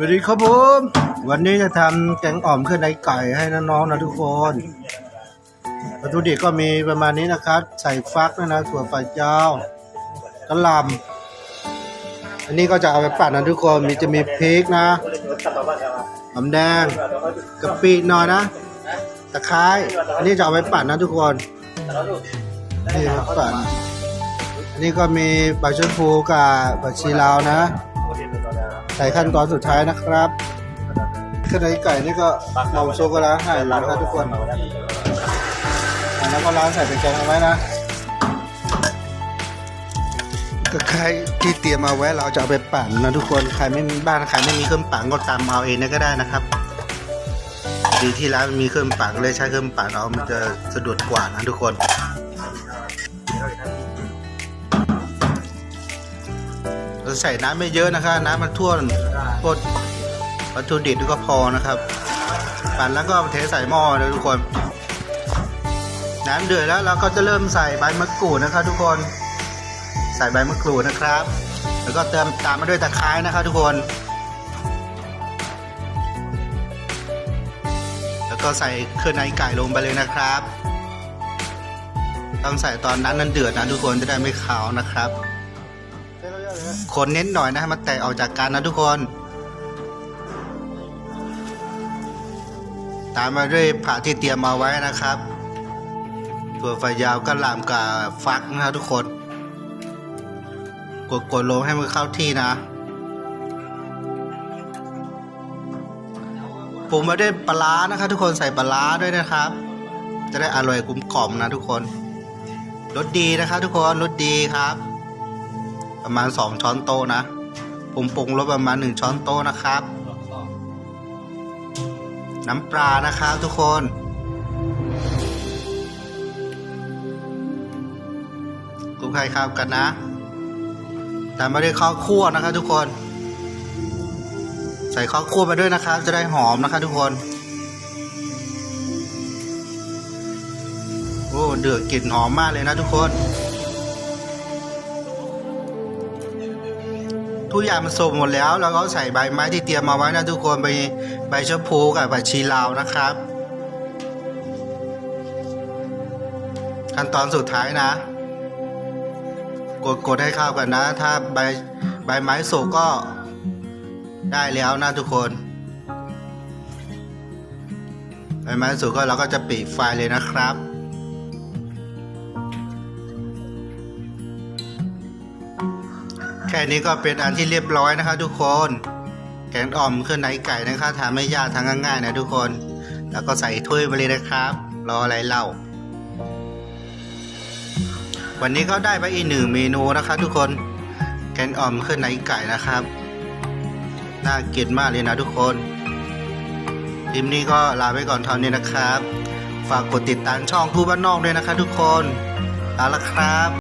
สวัสดีครับผมวันนี้จะทำแกงอ่อมเครื่องในไก่ให้น้องๆนะทุกคนวัตถุดิบก็มีประมาณนี้นะครับ ใส่ฟักนะนะถั่วฝักยาวกระหล่ำอันนี้ก็จะเอาไปปั่นนะทุกคนมีจะมีพริกนะหอมแดงกะปิหน่อยนะตะไคร้อันนี้จะเอาไปปั่นนะทุกคนนี่ครับปั่นอันนี้ก็มีใบชะพูกับผักชีลาวนะ ใส่ขั้นตอนสุดท้ายนะครับเครื่องในไก่นี่ก็หม่อมโซก็ล้างให้ล้างให้ทุกคนแล้วก็ล้างใส่เป็นแกงเอาไว้นะก็ใครที่เตรียมมาไว้เราจะเอาไปปั่นนะทุกคนใครไม่มีบ้านใครไม่มีเครื่องปั่นก็ตามเอาเองนะก็ได้นะครับ ดีที่ร้านมีเครื่องปั่นเลยใช้เครื่องปั่นเอามันจะสะดวกกว่านะทุกคน ใส่น้ำไม่เยอะนะครับน้ำมันท่วมพวกวัตถุดิบก็พอนะครับปั่นแล้วก็เทใส่หม้อเลยทุกคน น้ำเดือดแล้วเราก็จะเริ่มใส่ใบมะกรูดนะครับ ทุกคน ใส่ใบมะกรูดนะครับ แล้วก็เติมตามมาด้วยตะไคร้นะครับ ทุกคน แล้วก็ใส่เครื่องในไก่ลงไปเลยนะครับ ต้องใส่ตอนนั้นนั้นเดือดนะทุกคนจะได้ไม่ขาวนะครับ คนเน้นหน่อยนะให้มันแตกออกจากกันนะทุกคน ตามมาด้วยผักที่เตรียมมาไว้นะครับถั่วฝักยาวกระหล่ำกับฟักนะครับทุกคน กดกดลงให้มันเข้าที่นะปรุงมาด้วยปลาร้านะครับทุกคนใส่ปลาร้าด้วยนะครับ จะได้อร่อยกลมกล่อมนะทุกคนรสดีนะครับทุกคนรสดีครับ ประมาณสองช้อนโต๊ะนะ ผมปรุงรสประมาณหนึ่งช้อนโต๊ะนะครับ น้ำปลานะครับทุกคนคลุกไข่ข้าวกันนะ แตามมาด้ข้าวคั่วนะครับทุกคน ใส่ข้าวคั่วไปด้วยนะครับ จะได้หอมนะครับทุกคนโอ้เดือดกลิ่นหอมมากเลยนะทุกคน ทุกอย่างมันสุกหมดแล้วแล้วก็ใส่ใบไม้ที่เตรียมมาไว้นะทุกคนใบใบชะพูกับใบชีลาวนะครับ ขั้นตอนสุดท้ายนะ กดกดให้เข้ากันนะ ถ้าใบใบไม้สุกก็ได้แล้วนะทุกคนใบไม้สุกก็เราก็จะปิดไฟเลยนะครับ แค่นี้ก็เป็นอันที่เรียบร้อยนะคะทุกคนแกงอ่อมเครื่องในไก่นะคะทำไม่ยากทำง่ายๆนะทุกคน แล้วก็ใส่ถ้วยไปเลยนะครับ รออะไรเล่า วันนี้ก็ได้ไปอีกหนึ่งเมนูนะคะทุกคน แกงอ่อมเครื่องในไก่นะครับ น่ากินมากเลยนะทุกคนคลิปนี้ก็ลาไปก่อนเท่านี้นะครับ ฝากกดติดตามช่องผู้บ้านนอกด้วยนะคะทุกคนลาละครับ